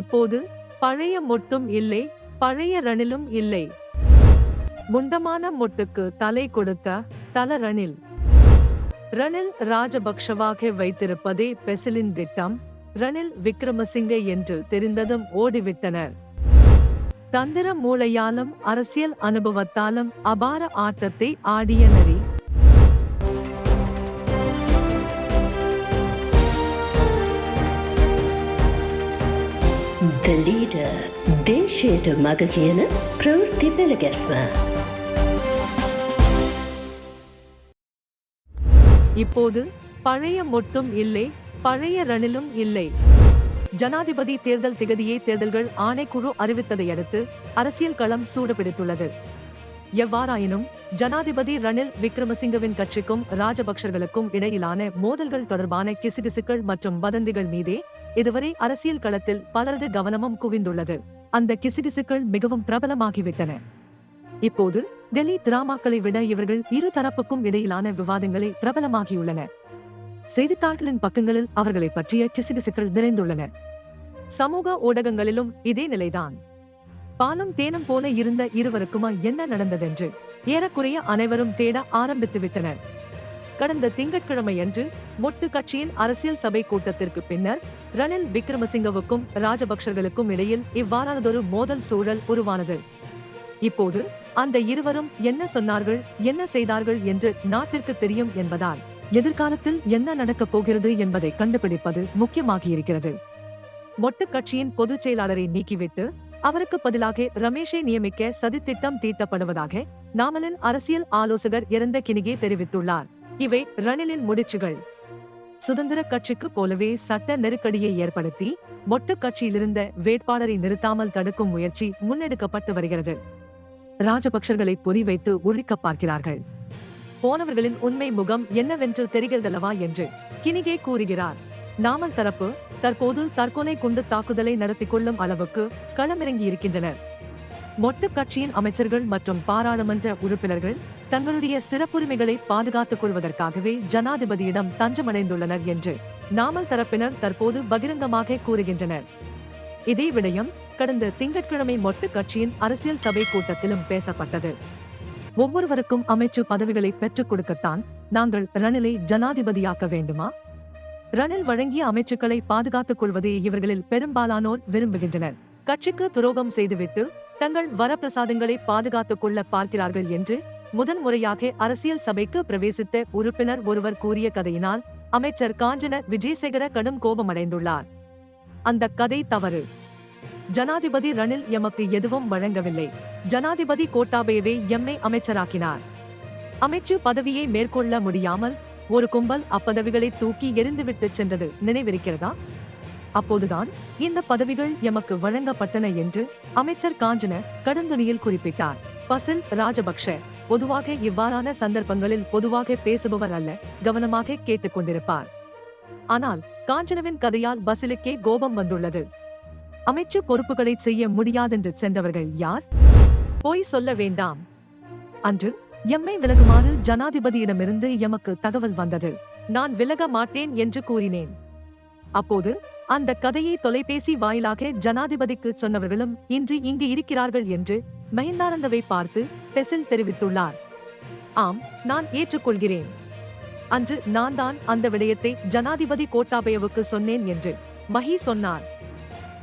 இப்போது பழைய மொட்டும் இல்லை பழைய ரணிலும் இல்லை. முண்டமான மொட்டுக்கு தலை கொடுத்த தல ரணில். ரணில் ராஜபக்ஷவாக வைத்திருப்பதே பெசிலின் திட்டம். ரணில் விக்ரமசிங்கே என்று தெரிந்ததும் ஓடிவிட்டனர். தந்திர மூளையாலும் அரசியல் அனுபவத்தாலும் அபார ஆட்டத்தை ஆடிய நரி The leader දේශයට මග කියන ප්‍රවෘත්ති පෙළගැස්ම. இப்போது பழைய மொட்டும் இல்லை பழைய ரணிலும் இல்லை ஜனாதிபதி தேர்தல் திகதியை தேர்தல்கள் ஆணைக்குழு அறிவித்ததை அடுத்து அரசியல் களம் சூடுபிடித்துள்ளது எவ்வாறாயினும் ஜனாதிபதி ரணில் விக்ரமசிங்கவின் கட்சிக்கும் ராஜபக்சர்களுக்கும் இடையிலான மோதல்கள் தொடர்பான கிசுகிசுக்கள் மற்றும் வதந்திகள் மீதே இதுவரை அரசியல் களத்தில் பலரது கவனமும் குவிந்துள்ளது. அந்த கிசுகிசுக்கள் மிகவும் பிரபலமாகிவிட்டன. இப்போது டெல்லி டிராமாக்களை விட இவர்கள் இரு தரப்புக்கும் இடையிலான விவாதங்களே பிரபலமாகியுள்ளன. செய்தித்தாள்களின் பக்கங்களில் அவர்களை பற்றிய கிசுகிசுக்கள் நிறைந்துள்ளன. சமூக ஊடகங்களிலும் இதே நிலைதான். பாலும் தேனும் போல இருந்த இருவருக்குமா என்ன நடந்ததென்று ஏறக்குறைய அனைவரும் தேட ஆரம்பித்து விட்டனர் கடந்த திங்கட்கிழமையன்று மொட்டு கட்சியின் அரசியல் சபை கூட்டத்திற்கு பின்னர் ரணில் விக்ரமசிங்கவுக்கும் ராஜபக்சர்களுக்கும் இடையில் இவ்வாறானதொரு மோதல் சூழல் உருவானது. இப்போது அந்த இருவரும் என்ன சொன்னார்கள் என்ன செய்தார்கள் என்று நாட்டிற்கு தெரியும் என்பதால் எதிர்காலத்தில் என்ன நடக்கப் போகிறது என்பதை கண்டுபிடிப்பது முக்கியமாகியிருக்கிறது. மொட்டு கட்சியின் பொதுச் செயலாளரை நீக்கிவிட்டு அவருக்கு பதிலாக ரமேஷை நியமிக்க சதித்திட்டம் தீட்டப்படுவதாக நாமலின் அரசியல் ஆலோசகர் இறந்த கினிகே தெரிவித்துள்ளார். இவை ரணிலின் முடிச்சுகள். சுதந்திர கட்சிக்கு போலவே சட்ட நெருக்கடியை ஏற்படுத்தி மொட்டு கட்சியிலிருந்த வேட்பாளரை நிறுத்தாமல் தடுக்கும் முயற்சி முன்னெடுக்கப்பட்டு வருகிறது. ராஜபக்சர்களை பொறிவைத்து ஒழிக்க பார்க்கிறார்கள். போனவர்களின் உண்மை முகம் என்னவென்று தெரிகிறதல்லவா என்று கினிகே கூறுகிறார். நாமல் தரப்பு தற்போது தற்கொலை குண்டு தாக்குதலை நடத்தி கொள்ளும் அளவுக்கு களமிறங்கி இருக்கின்றனர் மொட்டு கட்சியின் அமைச்சர்கள் மற்றும் பாராளுமன்ற உறுப்பினர்கள் தங்களுடைய சிறப்புரிமைகளை பாதுகாத்துக் கொள்வதற்காகவே ஜனாதிபதியிடம் தஞ்சமடைந்துள்ளனர் என்று நாமல் தரப்பினர் தற்போது பகிரங்கமாக கூறுகின்றனர். இதே விடயம் கடந்த திங்கட்கிழமை மொட்டு கட்சியின் அரசியல் சபை கூட்டத்திலும் பேசப்பட்டது. ஒவ்வொருவருக்கும் அமைச்சு பதவிகளை பெற்றுக் கொடுக்கத்தான் நாங்கள் ரணிலை ஜனாதிபதியாக்க வேண்டுமா? ரணில் வழங்கிய அமைச்சுக்களை பாதுகாத்துக் கொள்வதே இவர்களில் பெரும்பாலானோர் விரும்புகின்றனர். கட்சிக்கு துரோகம் செய்துவிட்டு தங்கள் வரப்பிரசாதங்களை பாதுகாத்துக் கொள்ள பார்க்கிறார்கள் என்று முதன்முறையாக அரசியல் சபைக்கு பிரவேசித்த உறுப்பினர் ஒருவர் கூறிய கதையினால் அமைச்சர் காஞ்சன விஜயசேகர கடும் கோபமடைந்துள்ளார். அந்த கதை தவறு. ஜனாதிபதி ரணில் எமக்கு எதுவும் வழங்கவில்லை. ஜனாதிபதி கோட்டாபயவே எம்மை அமைச்சராக்கினார். அமைச்சு பதவியை மேற்கொள்ள முடியாமல் ஒரு கும்பல் அப்பதவிகளை தூக்கி எரிந்துவிட்டு சென்றது நினைவிருக்கிறதா? அப்போதுதான் இந்த பதவிகள் எமக்கு வழங்கப்பட்டன என்று அமைச்சர் காஞ்சன கடுந்துணியில் குறிப்பிட்டார். பசில் ராஜபக்ஷ. பொதுவாக இவ்வாறான சந்தர்ப்பங்களில் பொதுவாக பேசுபவர் அல்ல கவனமாக கேட்டுக்கொண்டிருப்பார். ஆனால் காஞ்சனவின் கதையால் பசிலுக்கே கோபம் வந்துள்ளது. அமைச்சு பொறுப்புகளை செய்ய முடியாதென்று சென்றவர்கள் யார்? போய் சொல்ல வேண்டாம். அன்று எம்மை விலகுமாறு ஜனாதிபதியிடமிருந்து எமக்கு தகவல் வந்தது. நான் விலக மாட்டேன் என்று கூறினேன். அப்போது அந்த கதையை தொலைபேசி வாயிலாக ஜனாதிபதிக்கு சொன்னவர்களும் இன்று இங்கு இருக்கிறார்கள் என்று மஹிந்தானந்தவை பார்த்து பெசில் தெரிவித்துள்ளார். ஆம் நான் ஏற்றுக்கொள்கிறேன். அன்று நான் தான் அந்த விடயத்தை ஜனாதிபதி கோட்டாபயவுக்கு சொன்னேன் என்று மஹி சொன்னார்.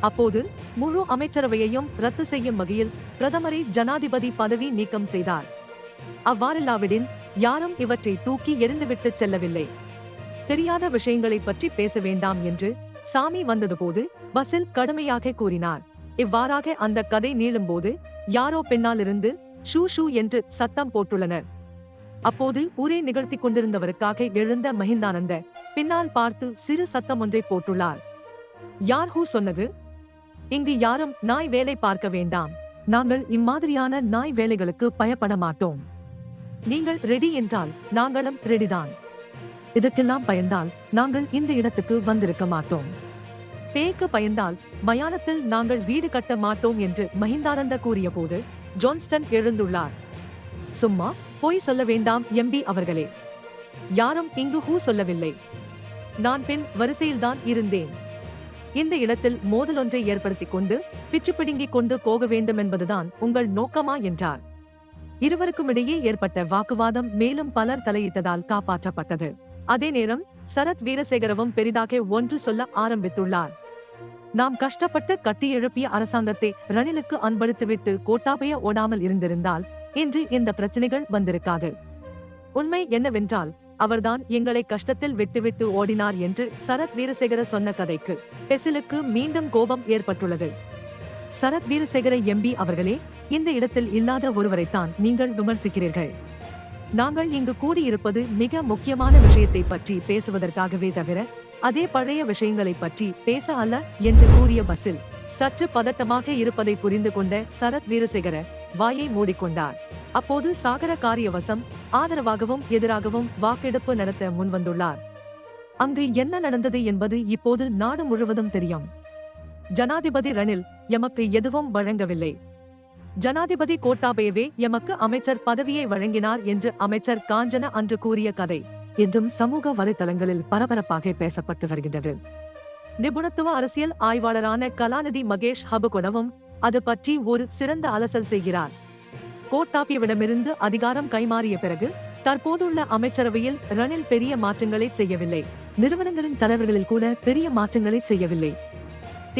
அப்போது முழு அமைச்சரவையையும் ரத்து செய்யும் வகையில் பிரதமரை ஜனாதிபதி பதவி நீக்கம் செய்தார். அவ்வாறில்லாவிடின் யாரும் இவற்றை தூக்கி எரிந்துவிட்டு செல்லவில்லை. தெரியாத விஷயங்களை பற்றி பேச வேண்டாம் என்று சாமி வந்ததுபோது பஸ்ஸில் கடுமையாக கூறினார். இவ்வாறாக அந்த கதை நீளும்போது யாரோ பின்னாலிருந்து ஷூ ஷூ என்று சத்தம் போட்டுள்ளனர். அப்போது ஊரே நிகழ்த்தி கொண்டிருந்தவருக்காக எழுந்த மஹிந்தானந்த பின்னால் பார்த்து சிறு சத்தம் ஒன்றை போட்டுள்ளார். யார் ஹூ? சொன்னது. இங்கு யாரும் நாய் வேலை பார்க்க வேண்டாம். நாங்கள் இம்மாதிரியான நாய் வேலைகளுக்கு பயப்பட மாட்டோம். நீங்கள் ரெடி என்றால் நாங்களும் ரெடிதான் இதற்கெல்லாம் பயந்தால் நாங்கள் இந்த இடத்துக்கு வந்திருக்க மாட்டோம். பேய்க்கு பயந்தால் மயானத்தில் நாங்கள் வீடு கட்ட மாட்டோம் என்று மஹிந்தானந்த கூறியபோது ஜான்ஸ்டன் எழுந்துள்ளார். சும்மா பொய் சொல்ல வேண்டாம் எம்பி அவர்களே. யாரும் இங்கு ஹூ சொல்லவில்லை. நான் பின் வரிசையில்தான் இருந்தேன். இந்த இடத்தில் மோதலொன்றை ஏற்படுத்திக் கொண்டு பிச்சு பிடுங்கிக் கொண்டு போக வேண்டும் என்பதுதான் உங்கள் நோக்கமா? என்றார். இருவருக்குமிடையே ஏற்பட்ட வாக்குவாதம் மேலும் பலர் தலையிட்டதால் காப்பாற்றப்பட்டது. அதே நேரம் சரத் வீரசேகரவும் பெரிதாக ஒன்று சொல்ல ஆரம்பித்துள்ளார். நாம் கஷ்டப்பட்டு கட்டியெழுப்பிய அரசாங்கத்தை ரணிலுக்கு அன்பளித்துவிட்டு கோட்டாபய ஓடாமல் இருந்திருந்தால் இன்று இந்த பிரச்சனைகள் வந்திருக்காது. உண்மை என்னவென்றால் அவர்தான் எங்களை கஷ்டத்தில் விட்டுவிட்டு ஓடினார் என்று சரத் வீரசேகர சொன்ன கதைக்கு பெசிலுக்கு மீண்டும் கோபம் ஏற்பட்டுள்ளது. சரத் வீரசேகர எம்பி அவர்களே இந்த இடத்தில் இல்லாத ஒருவரைத்தான் நீங்கள் விமர்சிக்கிறீர்கள். நாங்கள் இங்கு கூடியிருப்பது மிக முக்கியமான விஷயத்தை பற்றி பேசுவதற்காகவே தவிர அதே பழைய விஷயங்களை பற்றி பேச அல்ல என்று கூறிய பஸ்ஸில் சற்று பதட்டமாக இருப்பதை புரிந்து கொண்ட சரத் வீரசேகர வாயை மூடிக்கொண்டார். அப்போது சாகர காரியவசம் ஆதரவாகவும் எதிராகவும் வாக்கெடுப்பு நடத்த முன்வந்துள்ளார். அங்கு என்ன நடந்தது என்பது இப்போது நாடு முழுவதும் தெரியும். ஜனாதிபதி ரணில் எமக்கு எதுவும் வழங்கவில்லை. ஜனாதிபதி கோட்டாபயவே எமக்கு அமைச்சர் பதவியை வழங்கினார் என்று அமைச்சர் காஞ்சன அன்று கூறிய கதை இன்றும் சமூக வலைதளங்களில் பரபரப்பாக பேசப்பட்டு வருகின்றது. நிபுணத்துவ அரசியல் ஆய்வாளரான கலாநிதி மகேஷ் ஹபகுடவும் அது பற்றி ஒரு சிறந்த அலசல் செய்கிறார். கோட்டாபியவிடமிருந்து அதிகாரம் கைமாறிய பிறகு தற்போதுள்ள அமைச்சரவையில் ரணில் பெரிய மாற்றங்களை செய்யவில்லை. நிறுவனங்களின் தலைவர்களில் கூட பெரிய மாற்றங்களை செய்யவில்லை.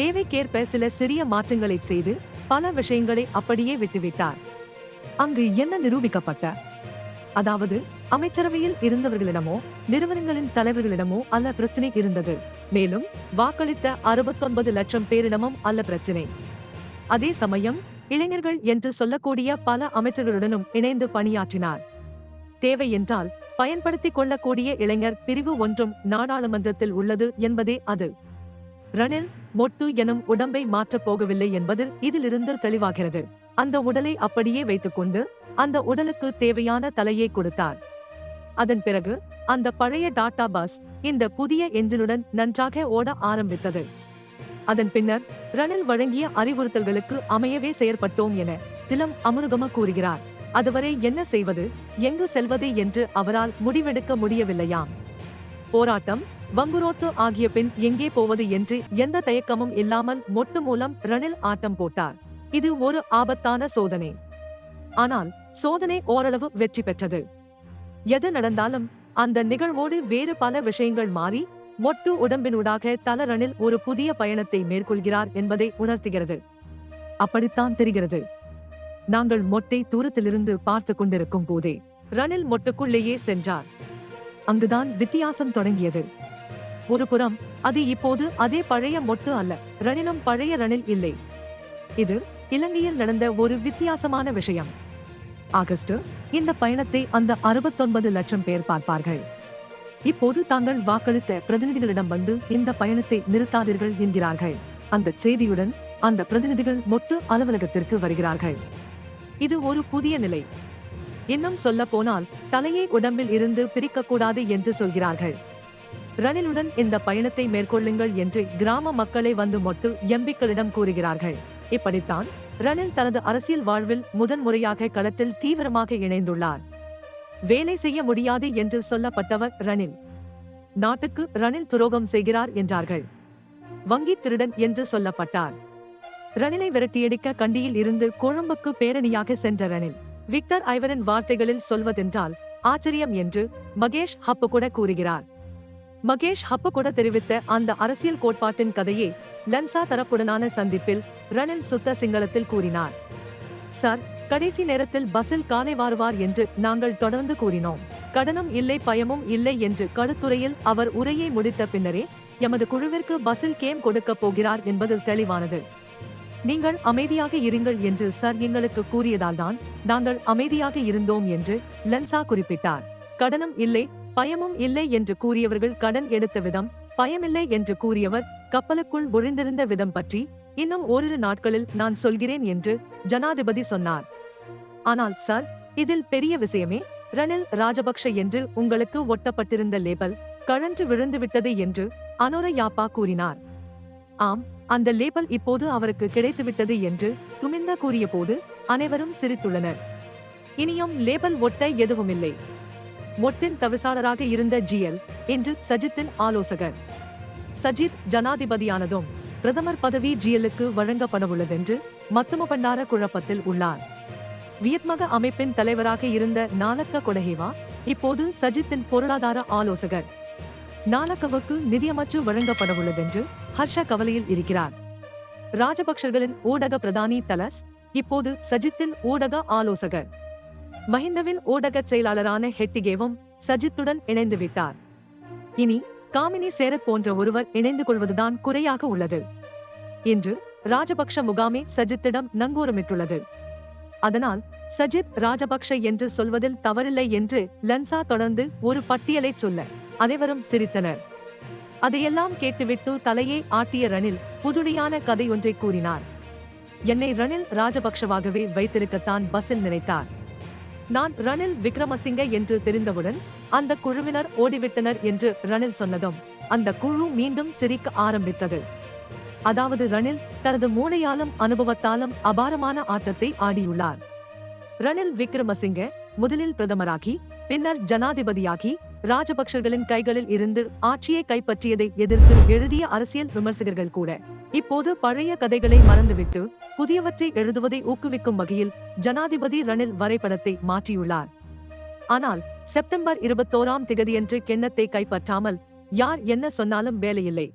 தேவைக்கேற்ப சில சிறிய மாற்றங்களை செய்து பல விஷயங்களை அப்படியே விட்டுவிட்டார். அங்கு என்ன நிரூபிக்கப்பட்ட? அதாவது அமைச்சரவையில் இருந்தவர்களிடமோ நிறுவனங்களின் தலைவர்களிடமோ அல்ல பிரச்சனை இருந்தது. மேலும் வாக்களித்த அறுபத்தொன்பது லட்சம் பேரிடமும் அல்ல பிரச்சனை. அதே சமயம் இளைஞர்கள் என்று சொல்லக்கூடிய பல அமைச்சர்களுடனும் இணைந்து பணியாற்றினார். தேவை என்றால் பயன்படுத்திக் கொள்ளக்கூடிய இளைஞர் பிரிவு ஒன்றும் நாடாளுமன்றத்தில் உள்ளது என்பதே அது. ரணில் மொட்டு எனும் உடம்பை மாற்றப் போகவில்லை என்பது இதிலிருந்து தெளிவாகிறது. அந்த உடலை அப்படியே வைத்துக்கொண்டு அந்த உடலுக்கு தேவையான தலையை கொடுத்தார். அதன் பிறகு அந்த பழைய டாடா பஸ் இந்த புதிய எஞ்சினுடன் நன்றாக ஓட ஆரம்பித்தது. அதன் பின்னர் ரணில் வழங்கிய அறிவுறுத்தல்களுக்கு அமையவே செயற்பட்டோம் என திலம் அமுருகம கூறுகிறார். அதுவரை என்ன செய்வது எங்கு செல்வது என்று அவரால் முடிவெடுக்க முடியவில்லையாம். போராட்டம் வங்குரோத்து ஆகிய பின் எங்கே போவது என்று எந்த தயக்கமும் இல்லாமல் மொட்டு மூலம் ரணில் ஆட்டம் போட்டார். இது ஒரு ஆபத்தான சோதனை. ஆனால் சோதனை ஓரளவு வெற்றி பெற்றது. எது நடந்தாலும் அந்த நிகழ்வோடு வேறு பல விஷயங்கள் மாறி மொட்டு உடம்பினூடாக தலரணில் ஒரு புதிய பயணத்தை மேற்கொள்கிறார் என்பதை உணர்த்துகிறது. அப்படித்தான் தெரிகிறது. நாங்கள் மொட்டை தூரத்திலிருந்து பார்த்து கொண்டிருக்கும் போதே ரணில் மொட்டுக்குள்ளேயே சென்றார். அங்குதான் வித்தியாசம் தொடங்கியது. ஒருபுறம் அது இப்போது அதே பழைய மொட்டு அல்ல ரணிலும் பழைய ரணில் இல்லை. இது இலங்கையில் நடந்த ஒரு வித்தியாசமான விஷயம். ஆகஸ்ட் இந்த பயணத்தை அந்த அறுபத்தொன்பது லட்சம் பேர் பார்ப்பார்கள். இப்போது தாங்கள் வாக்களித்த பிரதிநிதிகளிடம் வந்து இந்த பயணத்தை நிறுத்தாதீர்கள் என்கிறார்கள். அந்த செய்தியுடன் அந்த பிரதிநிதிகள் மொட்டு அலுவலகத்திற்கு வருகிறார்கள். இது ஒரு புதிய நிலை. இன்னும் சொல்ல போனால் தலையை உடம்பில் இருந்து பிரிக்கக்கூடாது என்று சொல்கிறார்கள். ரணிலுடன் இந்த பயணத்தை மேற்கொள்ளுங்கள் என்று கிராம மக்களை வந்து மொட்டு எம்பிக்களிடம் கூறுகிறார்கள். இப்படித்தான் ரணில் தனது அரசியல் வாழ்வில் முதன் முறையாக களத்தில் தீவிரமாக இணைந்துள்ளார். வேலை செய்ய முடியாது என்று சொல்லப்பட்டவர் ரணில். நாட்டுக்கு ரணில் துரோகம் செய்கிறார் என்றார்கள். வங்கி திருடன் என்று சொல்லப்பட்டார். ரணிலை விரட்டியடிக்க கண்டியில் இருந்து கொழும்புக்கு பேரணியாக சென்ற ரணில் விக்டர் ஐவரின் வார்த்தைகளில் சொல்வதென்றால் ஆச்சரியம் என்று மகேஷ் ஹப்பு கூட கூறுகிறார். மகேஷ் ஹப்பு கூட தெரிவித்த அந்த அரசியல் கோட்பாட்டின் கதையை லன்சா தரப்புடனான சந்திப்பில் ரணில் சுத்த சிங்களத்தில் கூறினார். சார் கடைசி நேரத்தில் பஸ்ஸில் காலை வாருவார் என்று நாங்கள் தொடர்ந்து கூறினோம். கடனும் இல்லை பயமும் இல்லை என்று கடுத்துறையில் அவர் உரையை முடித்த பின்னரே எமது குழுவிற்கு பஸ்ஸில் கேம் கொடுக்கப் போகிறார் என்பது தெளிவானது. நீங்கள் அமைதியாக இருங்கள் என்று சார் எங்களுக்கு கூறியதால்தான் நாங்கள் அமைதியாக இருந்தோம் என்று லன்சா குறிப்பிட்டார். கடனும் இல்லை பயமும் இல்லை என்று கூறியவர்கள் கடன் எடுத்த விதம் பயமில்லை என்று கூறியவர் கப்பலுக்குள் ஒழிந்திருந்த விதம் பற்றி இன்னும் ஓரிரு நாட்களில் நான் சொல்கிறேன் என்று ஜனாதிபதி சொன்னார். ஆனால் சார் இதில் பெரிய விஷயமே ரணில் ராஜபக்ஷ என்று உங்களுக்கு ஒட்டப்பட்டிருந்த லேபல் கழன்று விழுந்துவிட்டது என்று அனுர யாப்பா கூறினார். ஆம் அந்த லேபல் இப்போது அவருக்கு கிடைத்துவிட்டது என்று துமிந்த கூறிய போது அனைவரும் சிரித்துள்ளனர். இனியும் லேபல் ஒட்ட எதுவுமில்லை. மொட்டின் தவிசாளராக இருந்த ஜிஎல் என்று சஜித்தின் ஆலோசகர். சஜித் ஜனாதிபதியானதும் பிரதமர் பதவி ஜிஎலுக்கு வழங்கப்படவுள்ளதென்று மத்தும பண்டார குழப்பத்தில் உள்ளார். வியட்மக அமைப்பின் தலைவராக இருந்த நாலக்க கொலஹேவா இப்போது சஜித்தின் பொருளாதார ஆலோசகர். நாலக்கவுக்கு நிதியமைச்சு வழங்கப்படவுள்ளதென்று ஹர்ஷ கவலையில் இருக்கிறார். ராஜபக்சர்களின் ஊடக பிரதானி தலஸ் இப்போது சஜித்தின் ஊடக ஆலோசகர். மஹிந்தவின் ஊடகச் செயலாளரான ஹெட்டிகேவும் சஜித்துடன் இணைந்து விட்டார். இனி காமினி சேரத் போன்ற ஒருவர் இணைந்து கொள்வதுதான் குறையாக உள்ளது. இன்று ராஜபக்ஷ முகாமே சஜித்திடம் நங்கூரமிட்டுள்ளது. அதனால் சஜித் ராஜபக்ஷ என்று சொல்வதில் தவறில்லை என்று லன்சா தொடர்ந்து ஒரு பட்டியலைச் சொல்ல அனைவரும் சிரித்தனர். அதையெல்லாம் கேட்டுவிட்டு தலையை ஆட்டிய ரணில் புதுடியான கதை ஒன்றை கூறினார். என்னை ரணில் ராஜபக்ஷவாகவே வைத்திருக்கத்தான் பஸ்ஸில் நினைத்தார். நான் ரணில் விக்ரமசிங்க என்று தெரிந்தவுடன் அந்த குழுவினர் ஓடிவிட்டனர் என்று ரணில் சொன்னதும் அந்த குழு மீண்டும் சிரிக்க ஆரம்பித்தது. அதாவது ரணில் தனது மூளையாலும் அனுபவத்தாலும் அபாரமான ஆட்டத்தை ஆடியுள்ளார். ரணில் விக்ரமசிங்க முதலில் பிரதமராகி பின்னர் ஜனாதிபதியாகி ராஜபக்சர்களின் கைகளில் இருந்து ஆட்சியை கைப்பற்றியதை எதிர்த்து எழுதிய அரசியல் விமர்சகர்கள் கூட இப்போது பழைய கதைகளை மறந்துவிட்டு புதியவற்றை எழுதுவதை ஊக்குவிக்கும் வகையில் ஜனாதிபதி ரணில் வரைபடத்தை மாற்றியுள்ளார். ஆனால் செப்டம்பர் இருபத்தோராம் திகதியன்று கிண்ணத்தை கைப்பற்றாமல் யார் என்ன சொன்னாலும் வேலையில்லை.